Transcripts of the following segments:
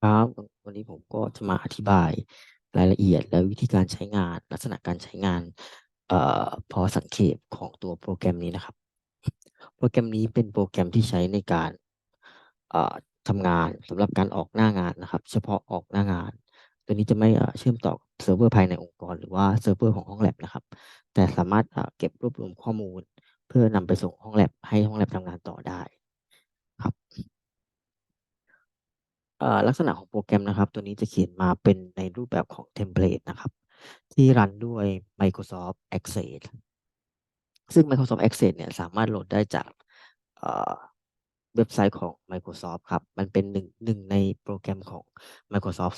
ครับวันนี้ผมก็จะมาอธิบายรายละเอียดและวิธีการใช้งาน ลักษณะการใช้งานเอ่อพอสังเกตของตัวโปรแกรมนี้นะครับ โปรแกรมนี้เป็นโปรแกรมที่ใช้ในการเอ่อทำงานสำหรับการออกหน้างานนะครับ เฉพาะออกหน้างาน ตัวนี้จะไม่เชื่อมต่อเซิร์ฟเวอร์ภายในองค์กร หรือว่าเซิร์ฟเวอร์ของห้องแลบนะครับ แต่สามารถเก็บรวบรวมข้อมูล เพื่อนำไปส่งห้องแลบให้ห้องแลบทำงานต่อได้ครับ ลักษณะของโปรแกรมนะครับ ตัวนี้จะเขียนมาเป็นในรูปแบบของเทมเพลตนะครับ ที่รันด้วย Microsoft Access ซึ่ง Microsoft Access เนี่ยสามารถโหลดได้จากเว็บไซต์ของ Microsoft ครับ มันเป็นหนึ่งหนึ่งในโปรแกรมของ Microsoft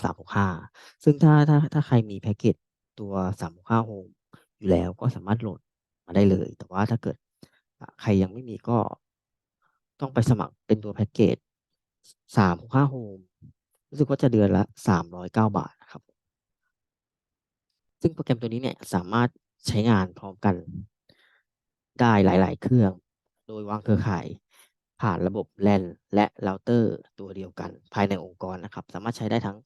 365 ซึ่งถ้าถ้าถ้าใครมีแพ็กเกจตัว 365 Home อยู่แล้วก็สามารถโหลดมาได้เลย แต่ว่าถ้าเกิดใครยังไม่มีก็ต้องไปสมัครเป็นตัวแพ็กเกจ365 Home รู้สึกว่าจะเดือนละ309บาทนะครับ ซึ่งโปรแกรมตัวนี้เนี่ยสามารถใช้งานพร้อมกันได้หลาย ๆ เครื่อง โดยวางเครือข่าย ผ่านระบบ LAN และเราเตอร์ตัวเดียวกัน ภายในองค์กรนะครับ สามารถใช้ได้ทั้ง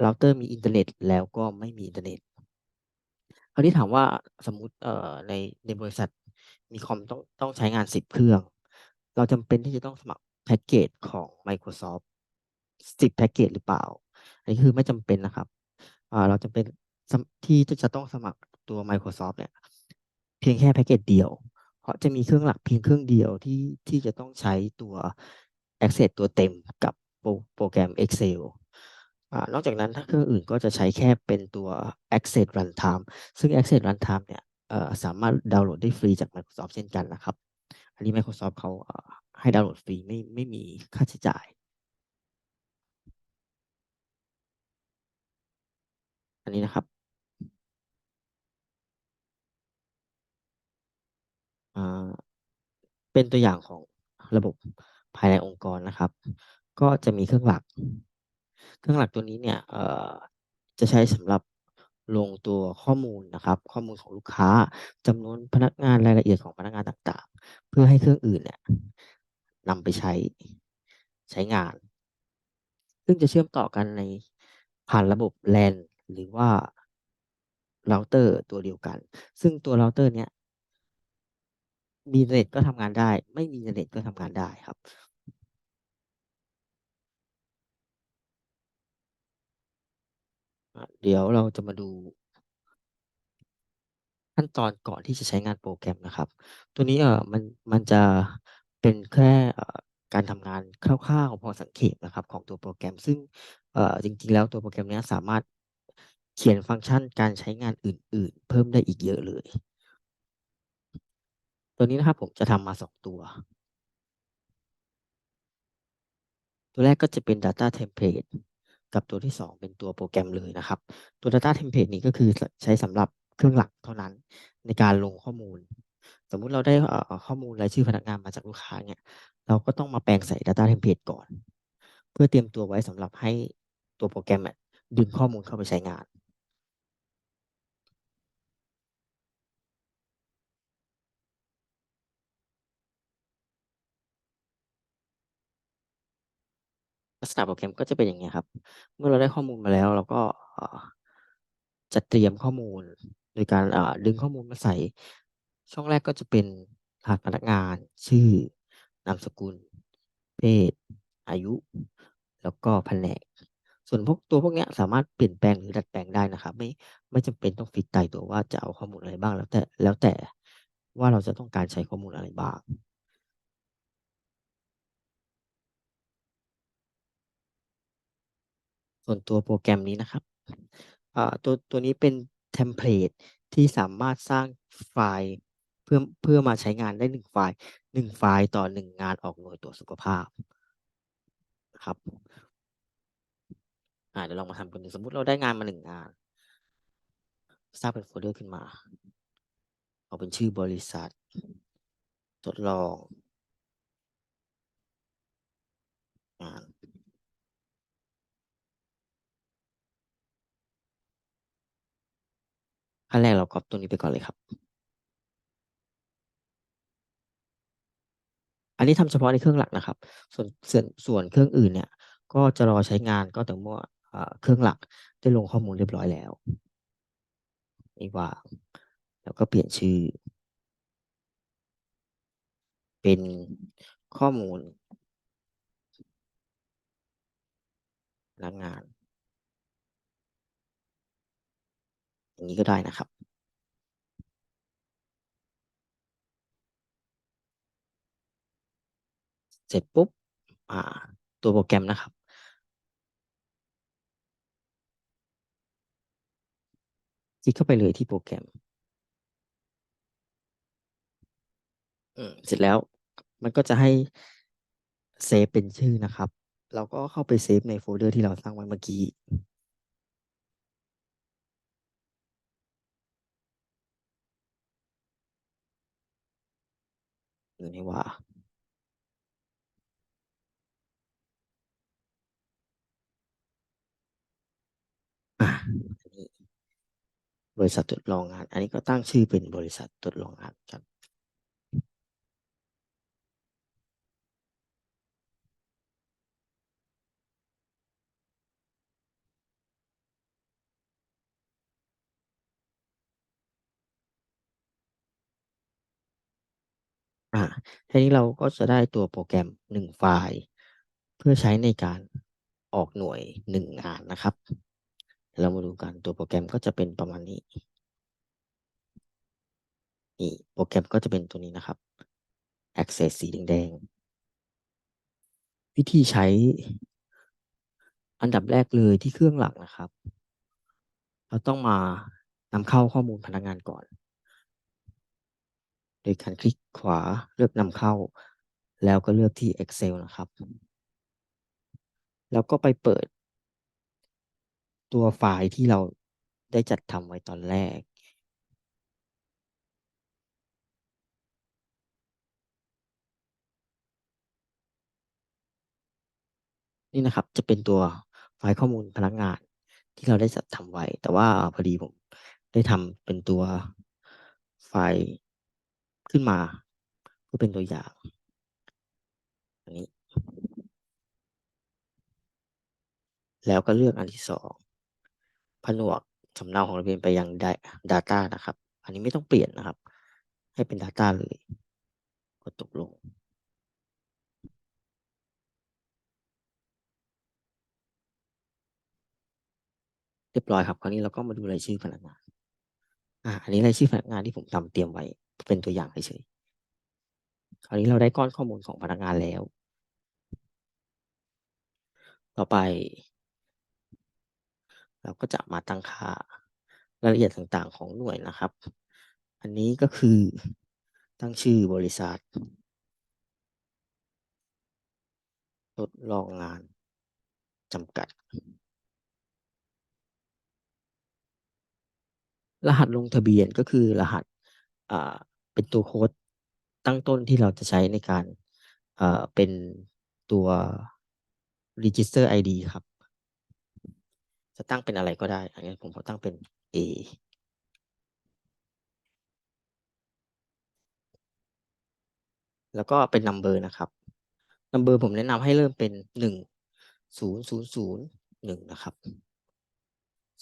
เราเตอร์มีอินเทอร์เน็ตแล้วก็ไม่มีอินเทอร์เน็ตคราวนี้ถามว่าสมมุติในในบริษัทมีคอมต้องต้องใช้งาน10เครื่อง เราจำเป็นที่จะต้องสมัครแพ็กเกจของ Microsoft 10แพ็กเกจหรือเปล่า อันนี้คือไม่จำเป็นนะครับเราจำเป็นที่จะต้องสมัครตัว Microsoft เนี่ย เพียงแค่แพ็กเกจเดียว เพราะจะมีเครื่องหลักเพียงเครื่องเดียวที่ที่จะต้องใช้ตัว Access ตัวเต็มกับโปรแกรม Excel อนอกจากนั้นถ้าเครื่องอื่นก็จะใช้แค่เป็นตัว Access Runtime ซึ่ง Access Runtime เนี่ยสามารถดาวน์โหลดได้ฟรีจาก Microsoft เช่นกันนะครับ อันนี้ Microsoft เขาให้ดาวน์โหลดฟรีไม่ไม่มีค่าใช้จ่าย อันนี้นะครับเป็นตัวอย่างของระบบภายในองค์กรนะครับ ก็จะมีเครื่องหลัก เครื่องหลักตัวนี้เนี่ยจะใช้สำหรับลงตัวข้อมูลนะครับ ข้อมูลของลูกค้าจำนวนพนักงานรายละเอียดของพนักงานต่างๆ เพื่อให้เครื่องอื่นเนี่ยนำไปใช้ใช้งาน ซึ่งจะเชื่อมต่อกันในผ่านระบบ LAN หรือว่าเราเตอร์ตัวเดียวกัน ซึ่งตัวเราเตอร์เนี้ยมีเน็ตก็ทำงานได้ ไม่มีเน็ตก็ทำงานได้ครับ เดี๋ยวเราจะมาดู ขั้นตอนก่อนที่จะใช้งานโปรแกรมนะครับ ตัวนี้เออมันมันจะเป็นแค่การทำงานคร่าวๆพอสังเกตนะครับ ของตัวโปรแกรม ซึ่งจริงๆ แล้วตัวโปรแกรมนี้สามารถ เขียนฟังก์ชันการใช้งานอื่น ๆ เพิ่มได้อีกเยอะเลย ตัวนี้นะครับผมจะทำมาสองตัว ตัวแรกก็จะเป็น Data Template กับตัวที่ 2 เป็นตัวโปรแกรมเลยนะครับ ตัว Data Template นี้ก็คือใช้สำหรับเครื่องหลักเท่านั้นในการลงข้อมูล สมมุติเราได้ข้อมูลรายชื่อพนักงานมาจากลูกค้าเนี่ย เราก็ต้องมาแปลงใส่ Data Template ก่อน เพื่อเตรียมตัวไว้สำหรับให้ตัวโปรแกรมดึงข้อมูลเข้าไปใช้งาน ลักษณะโปรแกรมก็จะเป็นอย่างนี้ครับ เมื่อเราได้ข้อมูลมาแล้ว เราก็จะเตรียมข้อมูล โดยการดึงข้อมูลมาใส่ ช่องแรกก็จะเป็นรหัสพนักงาน ชื่อนามสกุล เพศ อายุ แล้วก็แผนก ส่วนพวกตัวพวกนี้สามารถเปลี่ยนแปลงหรือดัดแปลงได้นะครับ ไม่ไม่จำเป็นต้องฟิกตายตัวว่าจะเอาข้อมูลอะไรบ้างแล้วแต่แล้วแต่ว่าเราจะต้องการใช้ข้อมูลอะไรบ้าง ส่วนตัวโปรแกรมนี้นะครับตัวตัวนี้เป็นเทมเพลตที่สามารถสร้างไฟล์เพื่อเพื่อมาใช้งานได้หนึ่งไฟล์หนึ่งไฟล์ต่อหนึ่งงานออกหน่วยตรวจสุขภาพนะครับเดี๋ยวลองมาทำกันดูสมมุติเราได้งานมาหนึ่งงานสร้างเป็นโฟลเดอร์ขึ้นมา เอาเป็นชื่อบริษัท ทดลองาน ขั้นแรกเราก๊อปตัวนี้ไปก่อนเลยครับ อันนี้ทำเฉพาะในเครื่องหลักนะครับ ส่วนส่วนส่วนเครื่องอื่นเนี่ย ก็จะรอใช้งานก็แต่เมื่อเครื่องหลักได้ลงข้อมูลเรียบร้อยแล้วนี่วาแล้วก็เปลี่ยนชื่อ เป็นข้อมูลพนักงาน อย่างนี้ก็ได้นะครับ เสร็จปุ๊บตัวโปรแกรมนะครับ คลิกเข้าไปเลยที่โปรแกรมเสร็จแล้วมันก็จะให้เซฟเป็นชื่อนะครับ เราก็เข้าไปเซฟในโฟลเดอร์ที่เราสร้างไว้เมื่อกี้ อในว่าอ่าอันนี้บริษัททดลองงาน อันนี้ก็ตั้งชื่อเป็นบริษัททดลองงานกัน อ่าทีนี้เราก็จะได้ตัวโปรแกรมหนึ่งไฟล์ เพื่อใช้ในการออกหน่วยหนึ่งงานนะครับ เรามาดูกันตัวโปรแกรมก็จะเป็นประมาณนี้ นี่โปรแกรมก็จะเป็นตัวนี้นะครับ Access สีแดงๆวิธีใช้อันดับแรกเลยที่เครื่องหลักนะครับ เราต้องมานำเข้าข้อมูลพนักงานก่อน โดยการคลิกขวาเลือกนำเข้า แล้วก็เลือกที่ Excel นะครับ แล้วก็ไปเปิด ตัวไฟล์ที่เราได้จัดทำไว้ตอนแรก นี่นะครับจะเป็นตัวไฟล์ข้อมูลพนักงานที่เราได้จัดทำไว้ แต่ว่าพอดีผมได้ทำเป็นตัวไฟล์ ขึ้นมาเพื่อเป็นตัวอย่าง อันนี้ แล้วก็เลือกอันที่สองผนวกสำเนาของเราเรียนไปยัง Data นะครับ อันนี้ไม่ต้องเปลี่ยนนะครับ ให้เป็น Data เลย กดตกลง เรียบร้อยครับ คราวนี้เราก็มาดูรายชื่อพนักงาน อ่า อันนี้รายชื่อพนักงานที่ผมทำเตรียมไว้ เป็นตัวอย่างเฉยๆคราวนี้เราได้ก้อนข้อมูลของพนักงานแล้ว ต่อไป เราก็จะมาตั้งค่ารายละเอียดต่างๆ ของหน่วยนะครับ อันนี้ก็คือตั้งชื่อบริษัททดลองงานจำกัด รหัสลงทะเบียนก็คือรหัส เป็นตัวโค้ดตั้งต้นที่เราจะใช้ในการเป็นตัว register ID ครับ จะตั้งเป็นอะไรก็ได้อันนี้ผมขอตั้งเป็น A แล้วก็เป็น number นะครับ number ผมแนะนำให้เริ่มเป็นหนึ่งศูนย์ศูนย์ศูนย์หนึ่งนะครับ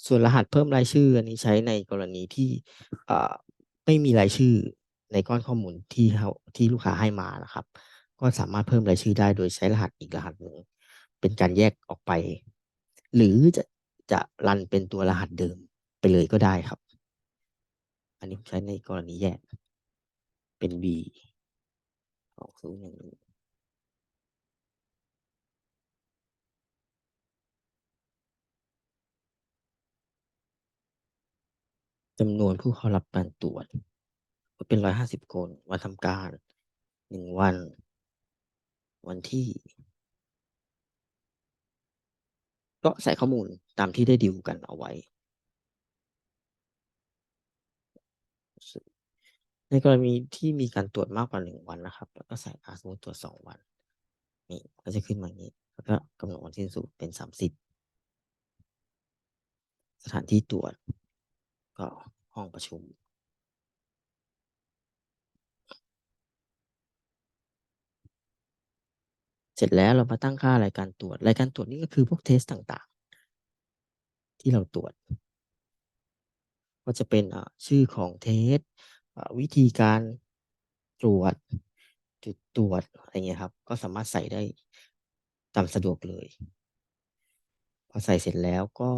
ส่วนรหัสเพิ่มรายชื่ออันนี้ใช้ในกรณีที่ ไม่มีรายชื่อในก้อนข้อมูลที่เขาที่ลูกค้าให้มานะครับ ก็สามารถเพิ่มรายชื่อได้โดยใช้รหัสอีกรหัสหนึ่งเป็นการแยกออกไป หรือจะจะรันเป็นตัวรหัสเดิมไปเลยก็ได้ครับ อันนี้ผมใช้ในกรณีแยกเป็น v ออกศูนย์หนึ่ง จำนวนผู้เข้ารับการตรวจเป็นร้อยห้าสิบคนมาทำการหนึ่งวัน วันที่ ก็ใส่ข้อมูลตามที่ได้ดิวกันเอาไว้ ในกรณีที่มีการตรวจมากกว่าหนึ่งวันนะครับ แล้วก็ใส่อาสมมติตรวจสองวัน นี่ก็จะขึ้นมาอย่างนี้ แล้วก็กำหนดวันที่สุดเป็นสามสิบสถานที่ตรวจ ก็ห้องประชุม เสร็จแล้วเรามาตั้งค่ารายการตรวจ รายการตรวจนี่ก็คือพวกเทสต่างๆ ที่เราตรวจ ก็จะเป็นชื่อของเทสวิธีการตรวจจุดตรวจอะไรเงี้ยครับ ก็สามารถใส่ได้ตามสะดวกเลย พอใส่เสร็จแล้วก็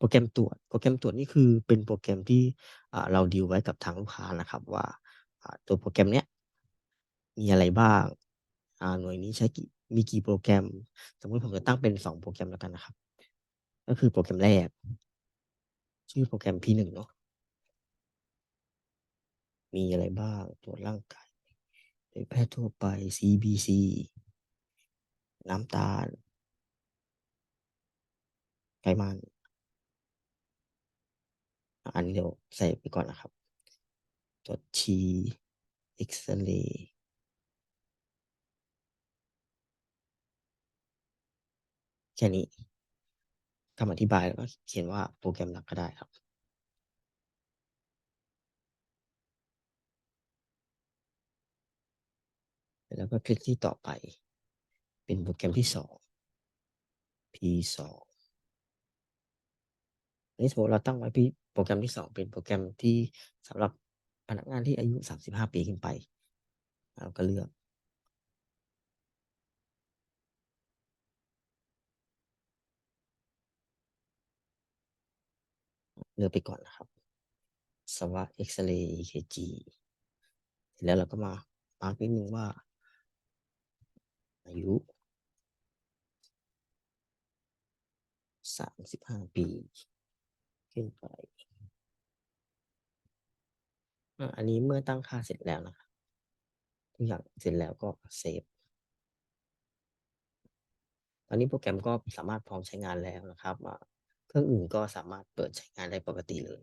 โปรแกรมตรวจ โปรแกรมตรวจนี่คือเป็นโปรแกรมที่เราดีลไว้กับทางลูกค้านะครับ ว่าตัวโปรแกรมเนี้ยมีอะไรบ้างหน่วยนี้ใช้กี่มีกี่โปรแกรม สมมติผมจะตั้งเป็นสองโปรแกรมแล้วกันนะครับ ก็คือโปรแกรมแรก ชื่อโปรแกรม P1 เนาะมีอะไรบ้างตรวจร่างกายโดยแพทย์ทั่วไป CBC น้ำตาล ไขมัน อันเดี๋ยวใส่ไปก่อนนะครับ ตรวจชีเอ็กซเรย์แค่นี้คำอธิบายแล้วก็เขียนว่าโปรแกรมหลักก็ได้ครับแล้วก็คลิกที่ต่อไป เป็นโปรแกรมที่สอง P2 นี่สมมติเราตั้งไว้ โปรแกรมที่สองเป็นโปรแกรมที่สำหรับพนักงานที่อายุสามสิบห้าปีขึ้นไป เราก็เลือก เลือกไปก่อนนะครับสวะเอ็กซเรย์ EKG แล้วเราก็มามาร์กนิดนึงว่า อายุสามสิบห้าปี ขึ้นไปอันนี้เมื่อตั้งค่าเสร็จแล้วนะครับทุกอย่างเสร็จแล้วก็เซฟตอนนี้โปรแกรมก็สามารถพร้อมใช้งานแล้วนะครับเครื่องอื่นก็สามารถเปิดใช้งานได้ปกติเลย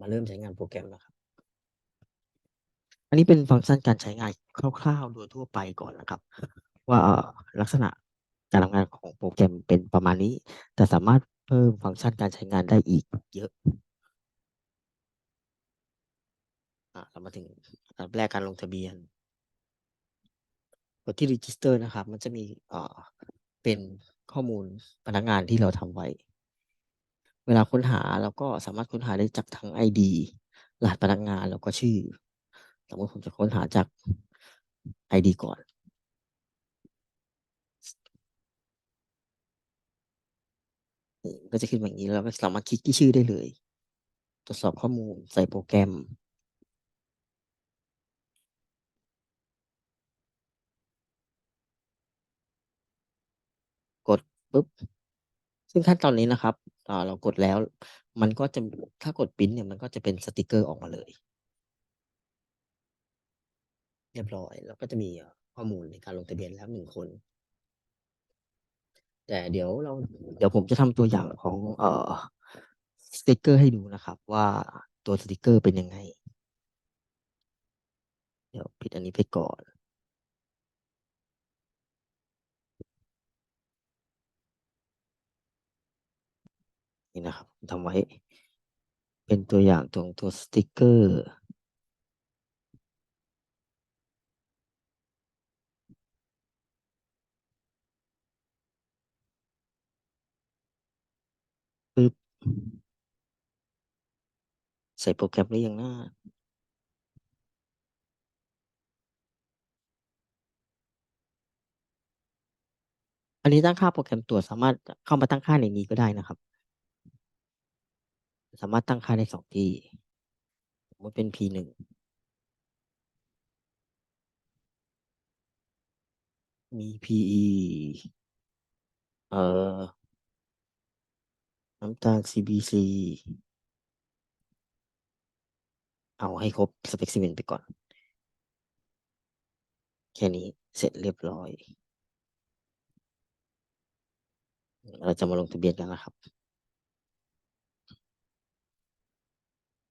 มาเริ่มใช้งานโปรแกรมนะครับ อันนี้เป็นฟังก์ชันการใช้งานคร่าวๆโดยทั่วไปก่อนนะครับ ว่าลักษณะการทำงานของโปรแกรมเป็นประมาณนี้ แต่สามารถ เพิ่มฟังก์ชันการใช้งานได้อีกเยอะเรามาถึงอันแรกการลงทะเบียนกดที่ register นะครับ มันจะมีเอ่อเป็นข้อมูลพนักงานที่เราทำไว้ เวลาค้นหาเราก็สามารถค้นหาได้จากทั้ง ID รหัสพนักงานแล้วก็ชื่อ สมมติผมจะค้นหาจาก ID ก่อน ก็จะขึ้นแบบนี้แล้วก็สามารถคลิกที่ชื่อได้เลย ตรวจสอบข้อมูลใส่โปรแกรม กดปุ๊บ ซึ่งขั้นตอนนี้นะครับเรากดแล้ว มันก็จะถ้ากดปิ้นเนี่ยมันก็จะเป็นสติกเกอร์ออกมาเลย เรียบร้อย แล้วก็จะมีข้อมูลในการลงทะเบียนแล้วหนึ่งคน แต่เดี๋ยวเราเดี๋ยวผมจะทำตัวอย่างของเอ่อสติกเกอร์ให้ดูนะครับ ว่าตัวสติกเกอร์เป็นยังไง เดี๋ยวปิดอันนี้ไปก่อนนี่นะครับทำไว้เป็นตัวอย่างตรงตัวสติกเกอร์ปึ๊บ ใส่โปรแกรมได้ยังน้าอันนี้ตั้งค่าโปรแกรมตรวจสามารถเข้ามาตั้งค่าในนี้ก็ได้นะครับ สามารถตั้งค่าได้สองที่สมมติเป็น P หนึ่งมี PE เอ่อ น้ำตาล CBC เอาให้ครบสเปกซิเมนไปก่อน แค่นี้เสร็จเรียบร้อย เราจะมาลงทะเบียนกันนะครับ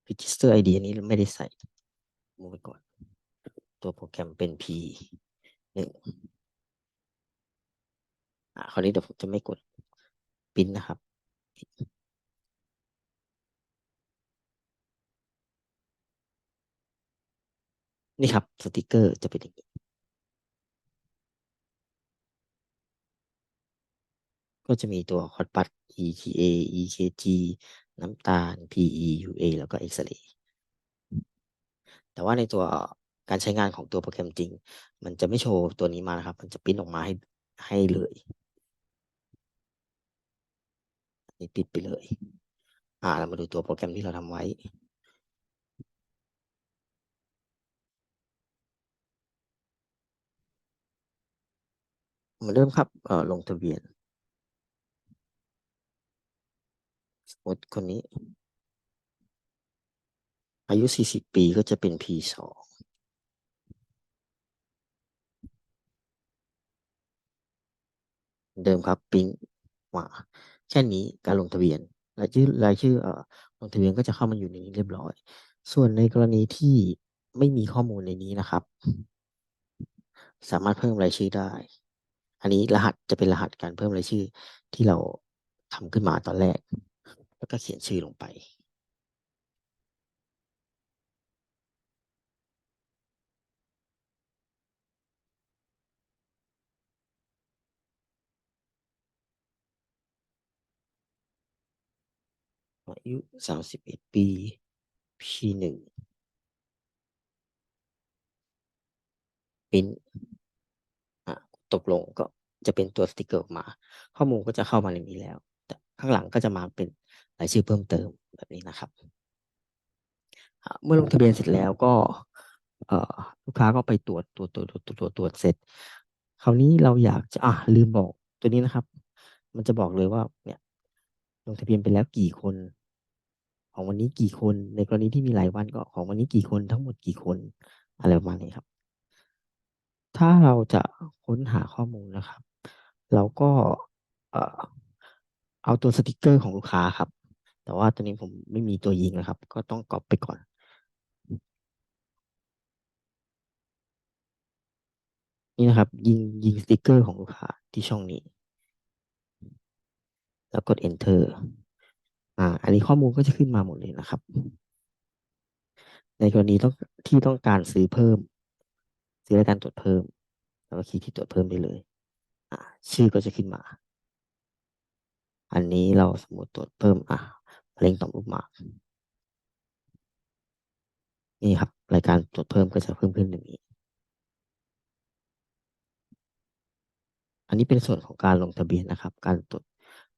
Register ID อันนี้ไม่ได้ใส่มูไปก่อน ตัวโปรแกรมเป็น P หนึ่งอ่าคราวนี้เดี๋ยวผมจะไม่กดพินนะครับ นี่ครับ สติกเกอร์จะเป็นอย่างนี้ก็จะมีตัวคอดปัด EGA EKG น้ำตาล PE UA แล้วก็เอ็กซเรย์แต่ว่าในตัวการใช้งานของตัวโปรแกรมจริง มันจะไม่โชว์ตัวนี้มานะครับ มันจะปิ้นออกมาให้ให้เลย นี่ปิดไปเลย อ่า เรามาดูตัวโปรแกรมที่เราทำไว้มือนเริ่มครับ เอ่อ ลงทะเบียนสมมติคนนี้ อายุ40ปีก็จะเป็น P2 เดิมครับ ปิ้งมา แค่นี้การลงทะเบียนรายชื่อรายชื่อเอ่อลงทะเบียนก็จะเข้ามาอยู่ในนี้เรียบร้อย ส่วนในกรณีที่ไม่มีข้อมูลในนี้นะครับ สามารถเพิ่มรายชื่อได้ อันนี้รหัสจะเป็นรหัสการเพิ่มรายชื่อที่เราทำขึ้นมาตอนแรก แล้วก็เขียนชื่อลงไป อายุสามสิบเอ็ดปี P หนึ่งเปิ้นอะตกลงก็จะเป็นตัวสติกเกอร์ออกมา ข้อมูลก็จะเข้ามาในนี้แล้ว แต่ข้างหลังก็จะมาเป็นรายชื่อเพิ่มเติมแบบนี้นะครับ เมื่อลงทะเบียนเสร็จแล้วก็ลูกค้าก็ไปตรวจตรวจตรวจตรวจตรวจตรวจตรวจเสร็จ คราวนี้เราอยากจะอะลืมบอกตัวนี้นะครับ มันจะบอกเลยว่าเนี่ย ลงทะเบียนไปแล้วกี่คน ของวันนี้กี่คน ในกรณีที่มีหลายวันก็ของวันนี้กี่คนทั้งหมดกี่คนอะไรประมาณนี้ครับ ถ้าเราจะค้นหาข้อมูลนะครับ เราก็เอาตัวสติกเกอร์ของลูกค้าครับ แต่ว่าตัวนี้ผมไม่มีตัวยิงนะครับ ก็ต้องก๊อปไปก่อนนี่นะครับ ยิงยิงสติกเกอร์ของลูกค้าที่ช่องนี้ แล้วกด enter อ่า อันนี้ข้อมูลก็จะขึ้นมาหมดเลยนะครับ ในกรณีต้องที่ต้องการซื้อเพิ่ม ซื้อรายการตรวจเพิ่ม แล้วก็คลิกที่ตรวจเพิ่มได้เลย อ่า ชื่อก็จะขึ้นมา อันนี้เราสมมติตรวจเพิ่ม อะเร็งต่อมลูกหมากนี่ครับ รายการตรวจเพิ่มก็จะเพิ่มขึ้นอย่างนี้ อันนี้เป็นส่วนของการลงทะเบียนนะครับ การตรวจ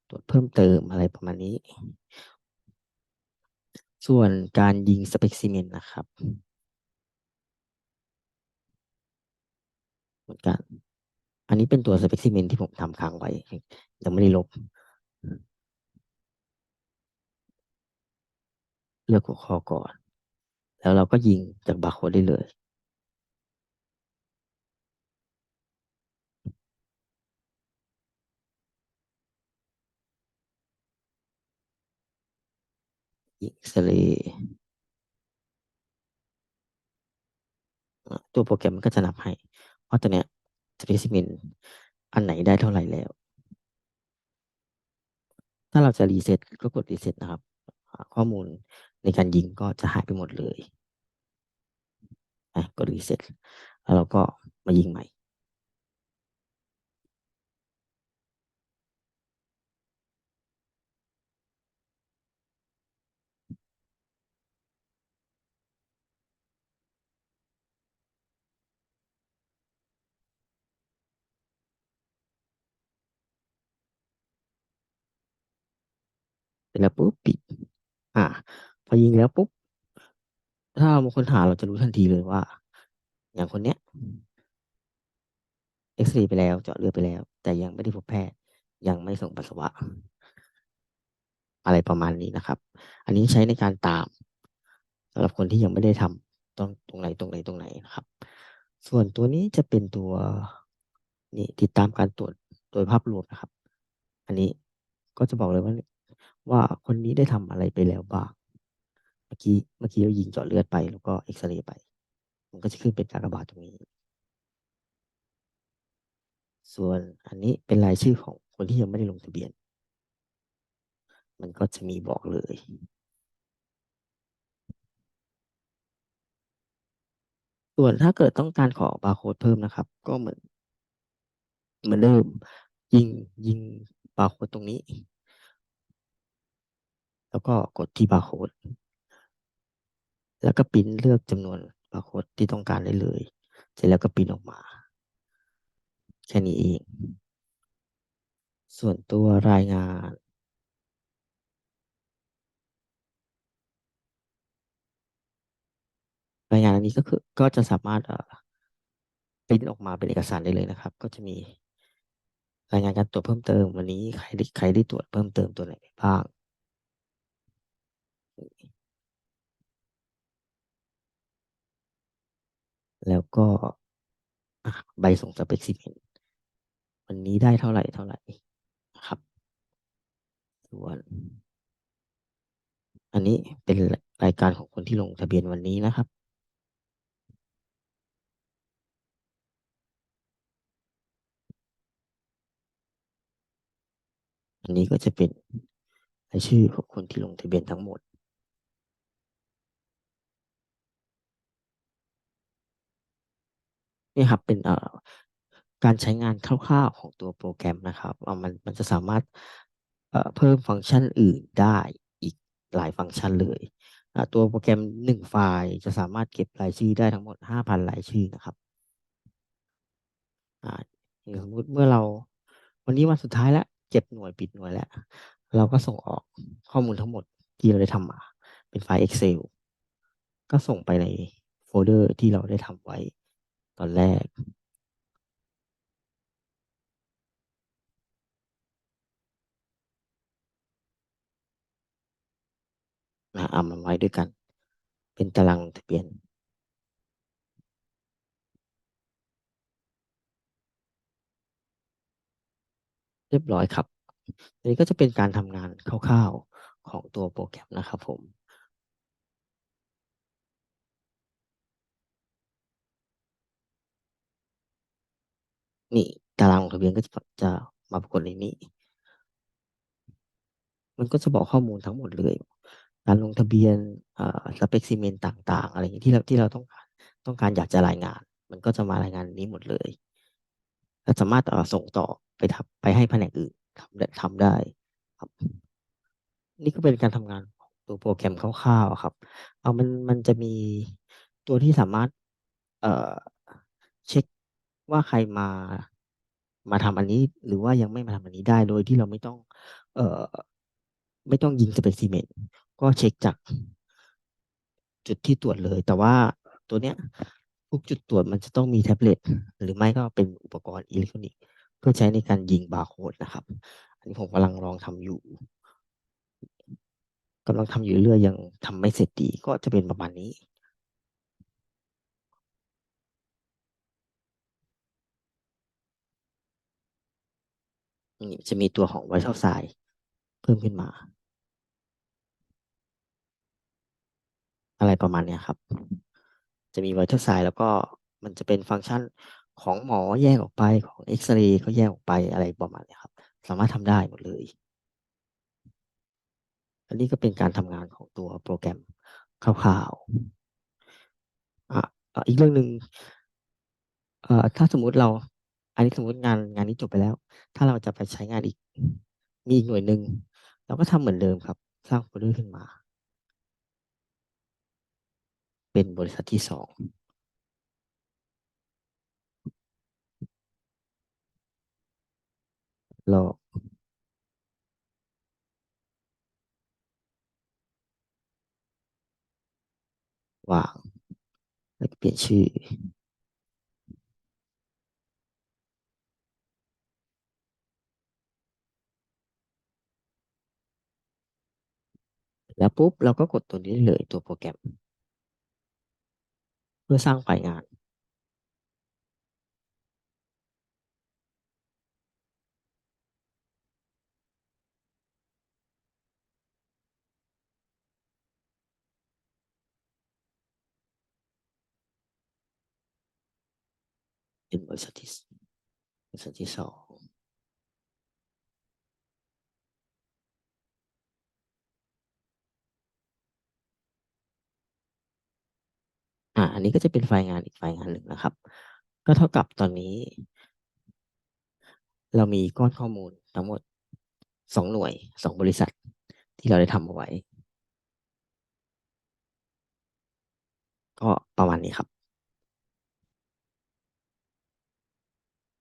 ตรวจเพิ่มเติมอะไรประมาณนี้ ส่วนการยิงสเปกซิเมนนะครับเหมือนกันอันนี้เป็นตัวสเปกซิเมนที่ผมทำค้างไว้ ยังไม่ได้ลบ เลือกหัวข้อก่อน แล้วเราก็ยิงจากบาร์โค้ดได้เลย อ็กซเรย์ตัวโปรแกรมมันก็จะนับให้ว่าตัวเนี้ยสเปซิเมนอันไหนได้เท่าไหร่แล้ว ถ้าเราจะรีเซ็ตก็กดรีเซ็ตนะครับ ข้อมูลในการยิงก็จะหายไปหมดเลยกดรีเซ็ตแล้วเราก็มายิงใหม่ ร็จแล้วปุ๊บปิด อ่า พอยิงแล้วปุ๊บ ถ้าเรามาค้นหาเราจะรู้ทันทีเลยว่า อย่างคนเนี้ยเอ็กซเรย์ไปแล้วเจาะเลือดไปแล้ว แต่ยังไม่ได้พบแพทย์ยังไม่ส่งปัสสาวะ อะไรประมาณนี้นะครับ อันนี้ใช้ในการตามสำหรับคนที่ยังไม่ได้ทำตรงตรงไหนตรงไหนตรงไหนนะครับ ส่วนตัวนี้จะเป็นตัวนี่ติดตามการตรวจโดยภาพรวมนะครับ อันนี้ก็จะบอกเลยว่า ว่าคนนี้ได้ทำอะไรไปแล้วบ้าง เมื่อกี้เมื่อกี้เรายิงเจาะเลือดไปแล้วก็เอ็กซเรย์ไป มันก็จะขึ้นเป็นการระบาดตรงนี้ ส่วนอันนี้เป็นรายชื่อของคนที่ยังไม่ได้ลงทะเบียน มันก็จะมีบอกเลยส่วนถ้าเกิดต้องการขอบาร์โค้ดเพิ่มนะครับ ก็เหมือนเหมือนเดิมยิงยิงบาร์โค้ดตรงนี้ แล้วก็กดที่บาร์โค้ดแล้วก็ปิ้นเลือกจำนวนบาร์โค้ดที่ต้องการได้เลย เสร็จแล้วก็ปิ้นออกมา แค่นี้เอง ส่วนตัวรายงานรายงานอันนี้ก็คือก็จะสามารถปริ้นออกมาเป็นเอกสารได้เลยนะครับ ก็จะมีรายงานการตรวจเพิ่มเติม วันนี้ใครใครได้ตรวจเพิ่มเติมตัวไหนบ้าง แล้วก็ใบส่งสเปกซิเมนต์วันนี้ได้เท่าไหร่เท่าไหร่นะครับ ส่วน อันนี้เป็นรายการของคนที่ลงทะเบียนวันนี้นะครับอันนี้ก็จะเป็นรายชื่อของคนที่ลงทะเบียนทั้งหมด นี่ครับเป็นเอ่อการใช้งานคร่าวๆของตัวโปรแกรมนะครับเอามันมันจะสามารถเอ่อเพิ่มฟังก์ชันอื่นได้อีกหลายฟังก์ชันเลยตัวโปรแกรมหนึ่งไฟล์จะสามารถเก็บรายชื่อได้ทั้งหมดห้าพันรายชื่อนะครับอย่างสมมติเมื่อเราวันนี้วันสุดท้ายแล้วเก็บหน่วยปิดหน่วยแล้ว เราก็ส่งออกข้อมูลทั้งหมดที่เราได้ทำมาเป็นไฟล์ Excel ก็ส่งไปในโฟลเดอร์ที่เราได้ทำไว้ ตอนแรก นะเอามาไว้ด้วยกัน เป็นตารางทะเบียนเรียบร้อยครับอันนี้ก็จะเป็นการทำงานคร่าวๆของตัวโปรแกรมนะครับผม นี่ตารางลงทะเบียนก็จะจะมาปรากฏในนี้ มันก็จะบอกข้อมูลทั้งหมดเลย การลงทะเบียนเอ่อสเปคซีเมนต์ต่าง ๆ อะไรอย่างนี้ที่เราที่เราต้องการต้องการอยากจะรายงาน มันก็จะมารายงานนี้หมดเลยและสามารถเอ่อส่งต่อไปทำไปให้แผนกอื่นทำได้ทำได้ครับ นี่ก็เป็นการทำงานของตัวโปรแกรมคร่าวๆครับ เอามันมันจะมีตัวที่สามารถ เอ่อ ว่าใครมา มาทำอันนี้ หรือว่ายังไม่มาทำอันนี้ได้โดยที่เราไม่ต้อง เอ่อ ไม่ต้องยิงสเปกซิเมนต์ก็เช็คจากจุดที่ตรวจเลย แต่ว่าตัวเนี้ยทุกจุดตรวจมันจะต้องมีแท็บเล็ตหรือไม่ก็เป็นอุปกรณ์อิเล็กทรอนิกส์เพื่อใช้ในการยิงบาร์โค้ดนะครับ อันนี้ผมกำลังลองทำอยู่กำลังทำอยู่เรื่อยยังทำไม่เสร็จดีก็จะเป็นประมาณนี้ นี่จะมีตัวของไวท์เท่าไซเพิ่มขึ้นมา อะไรประมาณนี้ครับ จะมีไวท์เท่าไซแล้วก็มันจะเป็นฟังก์ชันของหมอแยกออกไปของเอ็กซเรย์ก็แยกออกไปอะไรประมาณนี้ครับ สามารถทำได้หมดเลย อันนี้ก็เป็นการทำงานของตัวโปรแกรมคร่าวๆอะอีกเรื่องหนึ่งถ้าสมมุติเรา อันนี้สมมติงานงานนี้จบไปแล้ว ถ้าเราจะไปใช้งานอีก มีอีกหน่วยหนึ่งเราก็ทำเหมือนเดิมครับ สร้างโฟลเดอร์ขึ้นมา เป็นบริษัทที่สองรอวางแล้วเปลี่ยนชื่อ แล้วปุ๊บเราก็กดตัวนี้เลยตัวโปรแกรม เพื่อสร้างไฟล์งาน เป็นบริษัทที่บริษัทที่สอง อ่าอันนี้ก็จะเป็นไฟล์งานอีกไฟล์งานหนึ่งนะครับ ก็เท่ากับตอนนี้ เรามีก้อนข้อมูลทั้งหมดสองหน่วยสองบริษัท ที่เราได้ทำเอาไว้ ก็ประมาณนี้ครับ